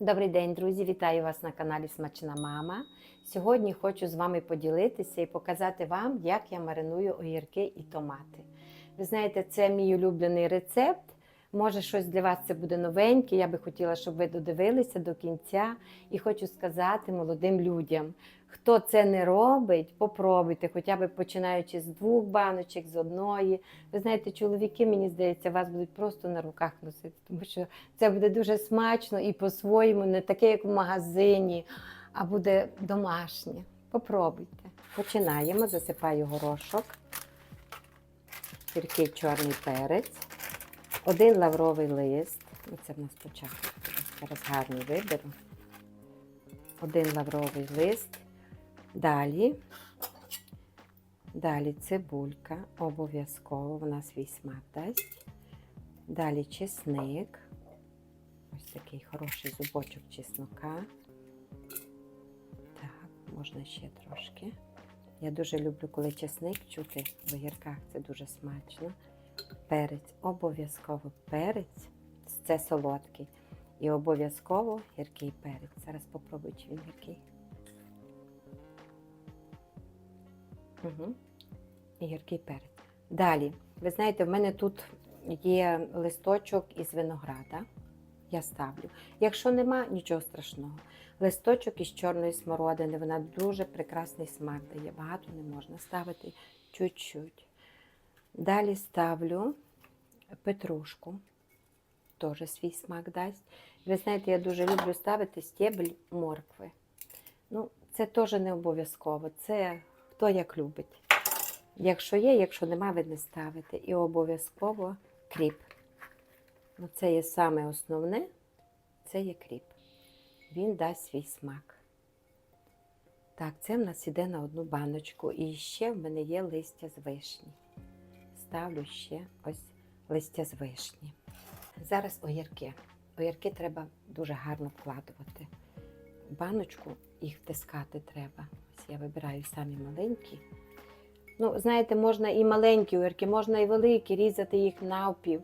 Добрий день, друзі! Вітаю вас на каналі Смачна Мама. Сьогодні хочу з вами поділитися і показати вам, як я мариную огірки і томати. Ви знаєте, це мій улюблений рецепт. Може, щось для вас це буде новеньке. Я би хотіла, щоб ви додивилися до кінця. І хочу сказати молодим людям: хто це не робить, попробуйте, хоча б починаючи з двох баночок, з одної. Ви знаєте, чоловіки, мені здається, вас будуть просто на руках носити, тому що це буде дуже смачно і по-своєму, не таке, як в магазині, а буде домашнє. Попробуйте. Починаємо, засипаю горошок, гіркий чорний перець, один лавровий лист. Оце в нас спочатку. Зараз гарний виберу. Один лавровий лист. Далі. Далі цибулька, обов'язково вона свій смак дасть. Далі чесник. Ось такий хороший зубочок чеснока. Так, можна ще трошки. Я дуже люблю, коли чесник чути в огірках, це дуже смачно. Перець, обов'язково перець, це солодкий. І обов'язково гіркий перець. Зараз попробую, чи він гіркий. Угу. І гіркий перець. Далі, ви знаєте, в мене тут є листочок із винограда. Я ставлю. Якщо нема, нічого страшного. Листочок із чорної смородини, вона дуже прекрасний смак дає. Багато не можна ставити чуть-чуть. Далі ставлю петрушку, теж свій смак дасть. Ви знаєте, я дуже люблю ставити стебель моркви. Ну, це теж не обов'язково. Це хто як любить. Якщо є, якщо нема, ви не ставите. І обов'язково кріп. Ну, це є саме основне, це є кріп. Він дасть свій смак. Так, це в нас іде на одну баночку. І ще в мене є листя з вишні. Ставлю ще ось листя з вишні. Зараз огірки. Огірки треба дуже гарно вкладувати. Баночку їх втискати треба. Ось я вибираю самі маленькі. Ну, знаєте, можна і маленькі огірки, можна і великі, різати їх навпів.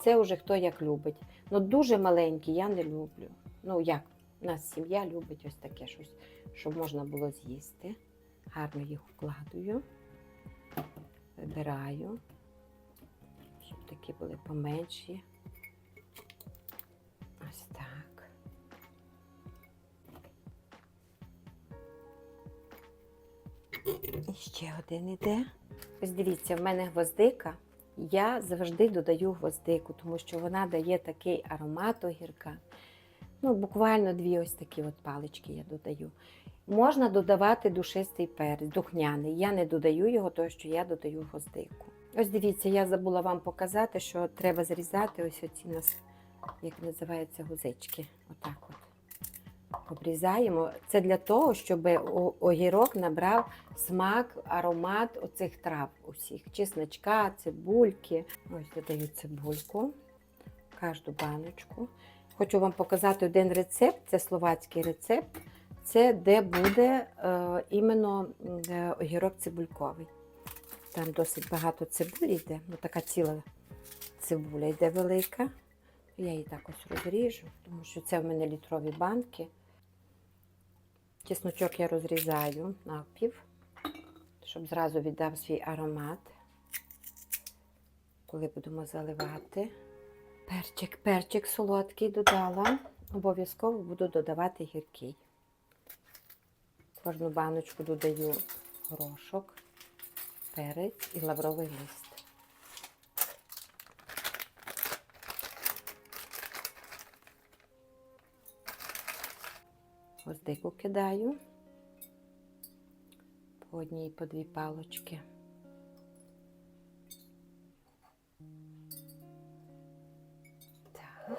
Це вже хто як любить. Ну, дуже маленькі я не люблю. Ну, як? У нас сім'я любить ось таке щось, щоб можна було з'їсти. Гарно їх вкладую, вибираю, щоб такі були поменші. Ось так. І ще один іде. Ось дивіться, в мене гвоздика. Я завжди додаю гвоздику, тому що вона дає такий аромат огірка. Ну, буквально дві ось такі от палички я додаю. Можна додавати душистий перець, духняний. Я не додаю його, тому що я додаю гвоздику. Ось дивіться, я забула вам показати, що треба зрізати ось оці нас, як називаються, гузички. Отак от. Обрізаємо. Це для того, щоб огірок набрав смак, аромат оцих трав усіх. Чесночка, цибульки. Ось додаю цибульку, кожну баночку. Хочу вам показати один рецепт, це словацький рецепт. Це де буде е, іменно е, огірок цибульковий. Там досить багато цибулі йде, ну така ціла цибуля йде велика. Я її так ось розріжу, тому що це в мене літрові банки. Чесночок я розрізаю навпів, щоб зразу віддав свій аромат, коли будемо заливати. Перчик, перчик солодкий додала. Обов'язково буду додавати гіркий. Кожну баночку додаю горошок, перець і лавровий лист. Гвоздику кидаю по одній по дві палочки. Так.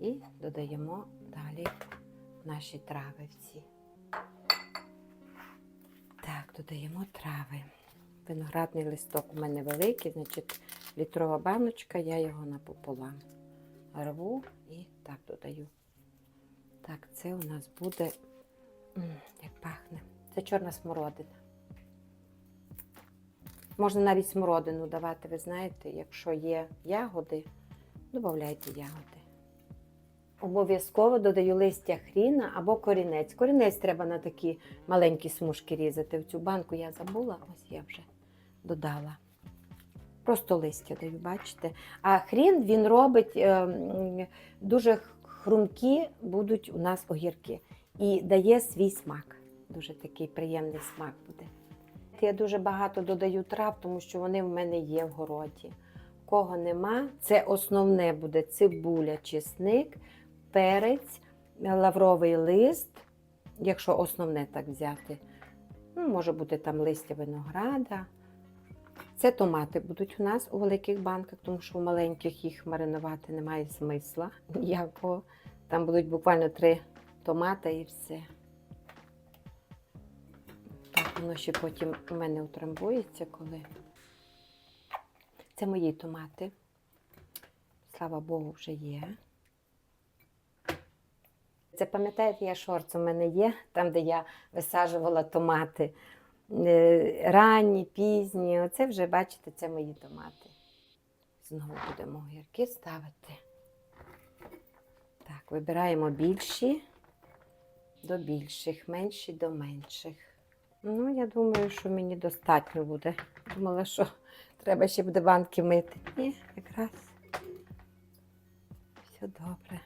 І додаємо далі наші трави всі. Додаємо трави. Виноградний листок у мене великий, значить літрова баночка, я його напополам рву і так додаю. Так, це у нас буде, як пахне. Це чорна смородина. Можна навіть смородину давати, ви знаєте, якщо є ягоди, додавайте ягоди. Обов'язково додаю листя хріна або корінець. Корінець треба на такі маленькі смужки різати. В цю банку я забула, ось я вже додала. Просто листя даю, бачите. А хрін він робить е, дуже хрумкі будуть у нас огірки і дає свій смак. Дуже такий приємний смак буде. Я дуже багато додаю трав, тому що вони в мене є в городі. Кого нема, це основне буде цибуля, чесник, перець, лавровий лист, якщо основне так взяти. Ну, може бути там листя винограда. Це томати будуть у нас у великих банках, тому що у маленьких їх маринувати немає смисла ніякого. Там будуть буквально три томати і все. Так, воно ще потім у мене утрамбується, коли. Це мої томати. Слава Богу, вже є. Це пам'ятаєте, я шорт у мене є, там, де я висаджувала томати. Е, Ранні, пізні. Оце вже, бачите, це мої томати. Знову будемо огірки ставити. Так, вибираємо більші до більших, менші до менших. Ну, я думаю, що мені достатньо буде. Думала, що треба ще буде банки мити. Ні, якраз. Все добре.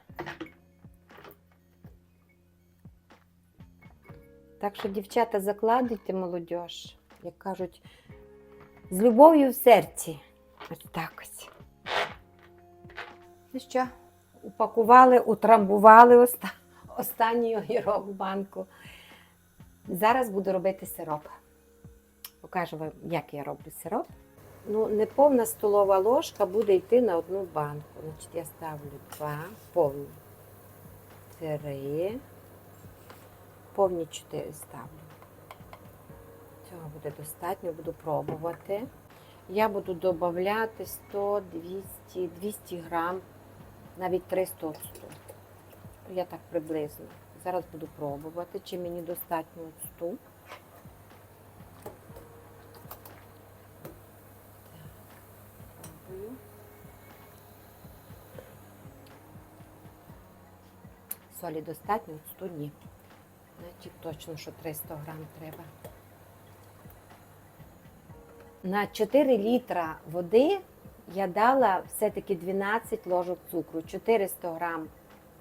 Так що, дівчата, закладуйте молодіж, як кажуть, з любов'ю в серці. Ось так ось. Ну що, упакували, утрамбували оста- останній огірок в банку. Зараз буду робити сироп. Покажу вам, як я роблю сироп. Ну, не повна столова ложка буде йти на одну банку. Значить, я ставлю два, повні три, повні чотири ставлю. Цього буде достатньо, буду пробувати. Я буду додати 100, 200, 200 грам, навіть 300 оцту. Я так приблизно. Зараз буду пробувати, чи мені достатньо оцту. Солі достатньо, оцту ні. Значить, точно, що 300 грам треба. На 4 літра води я дала все-таки 12 ложок цукру. 400 грам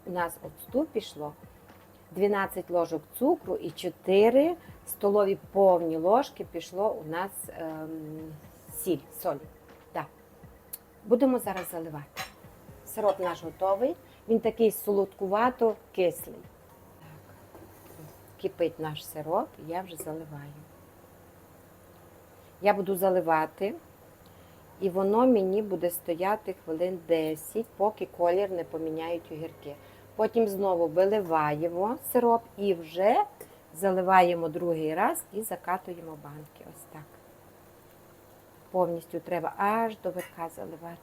у нас оцту пішло, 12 ложок цукру і 4 столові повні ложки пішло у нас ем, сіль, солі. Да. Будемо зараз заливати. Сироп наш готовий. Він такий солодкувато кислий. Кипить наш сироп, я вже заливаю. Я буду заливати, і воно мені буде стояти хвилин 10, поки колір не поміняють огірки. Потім знову виливаємо сироп і вже заливаємо другий раз і закатуємо банки. Ось так. Повністю треба аж до верха заливати.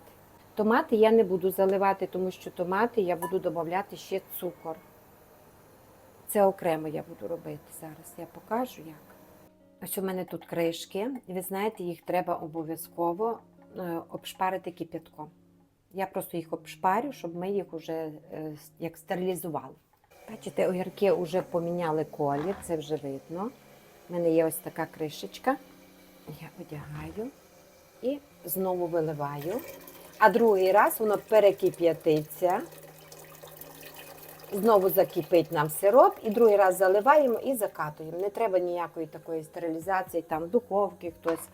Томати я не буду заливати, тому що томати я буду додати ще цукор. Це окремо я буду робити зараз. Я покажу як. Ось у мене тут кришки, ви знаєте, їх треба обов'язково е, обшпарити кип'ятком. Я просто їх обшпарю, щоб ми їх вже е, як стерилізували. Бачите, огірки вже поміняли колір, це вже видно. У мене є ось така кришечка. Я одягаю і знову виливаю. А другий раз воно перекип'ятиться. Знову закипить нам сироп, і другий раз заливаємо і закатуємо. Не треба ніякої такої стерилізації, там духовки хтось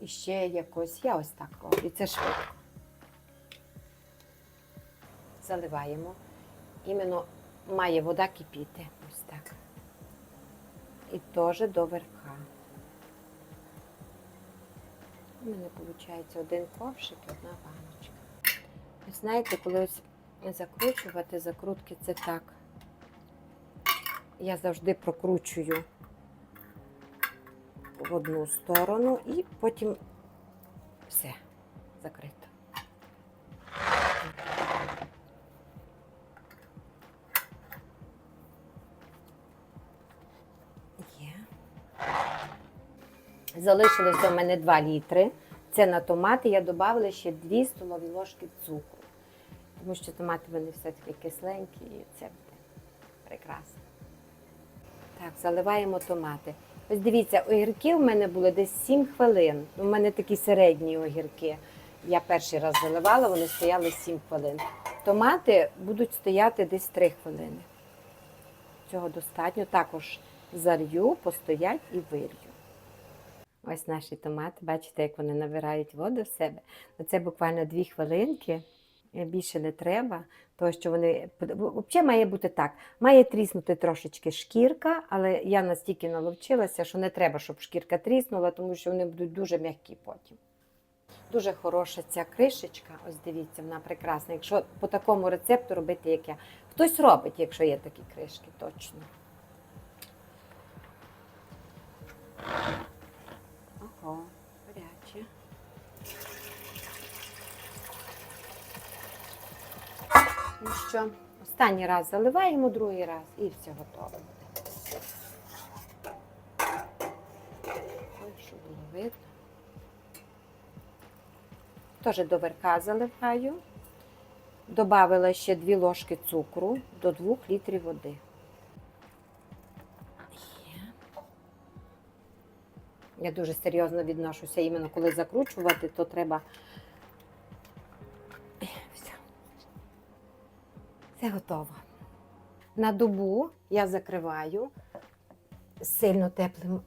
іще якось. Я ось так роблю. І це швидко. Заливаємо. Іменно має вода кипіти. Ось так. І теж до верха. У мене виходить один ковшик і одна баночка. Ви знаєте, коли ось закручувати, закрутки це так. Я завжди прокручую в одну сторону і потім все закрито. Є. Залишилося у мене 2 літри. Це на томати я додала ще 2 столові ложки цукру. Тому що томати вони все-таки кисленькі і це буде прекрасно. Так, заливаємо томати. Ось дивіться, огірки в мене були десь 7 хвилин. У мене такі середні огірки. Я перший раз заливала, вони стояли 7 хвилин. Томати будуть стояти десь 3 хвилини. Цього достатньо. Також зарю, постоять і вирю. Ось наші томати, бачите, як вони набирають воду в себе. Це буквально 2 хвилинки. Е, Більше не треба, тому що вони взагалі має бути так. Має тріснути трошечки шкірка, але я настільки наловчилася, що не треба, щоб шкірка тріснула, тому що вони будуть дуже м'які потім. Дуже хороша ця кришечка, ось дивіться, вона прекрасна. Якщо по такому рецепту робити, як я. Хтось робить, якщо є такі кришки, точно. Ого, Ну що, останній раз заливаємо, другий раз і все готове щоб було видно. Теж до верха заливаю. Добавила ще 2 ложки цукру до 2 літрів води. Я дуже серйозно відношуся, іменно коли закручувати, то треба. Все готово. На добу я закриваю сильно теплим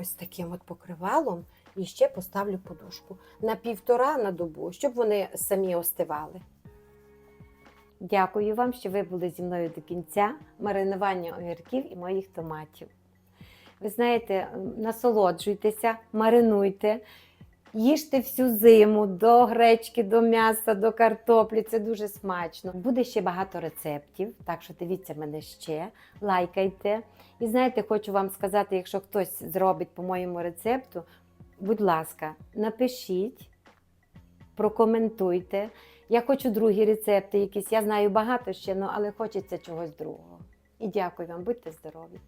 ось таким от покривалом і ще поставлю подушку на півтора на добу, щоб вони самі остивали. Дякую вам, що ви були зі мною до кінця маринування огірків і моїх томатів. Ви знаєте, насолоджуйтеся, маринуйте, їжте всю зиму до гречки, до м'яса, до картоплі. Це дуже смачно. Буде ще багато рецептів, так що дивіться мене ще, лайкайте. І знаєте, хочу вам сказати, якщо хтось зробить по моєму рецепту, будь ласка, напишіть, прокоментуйте. Я хочу другі рецепти якісь. Я знаю багато ще, ну, але хочеться чогось другого. І дякую вам, будьте здорові!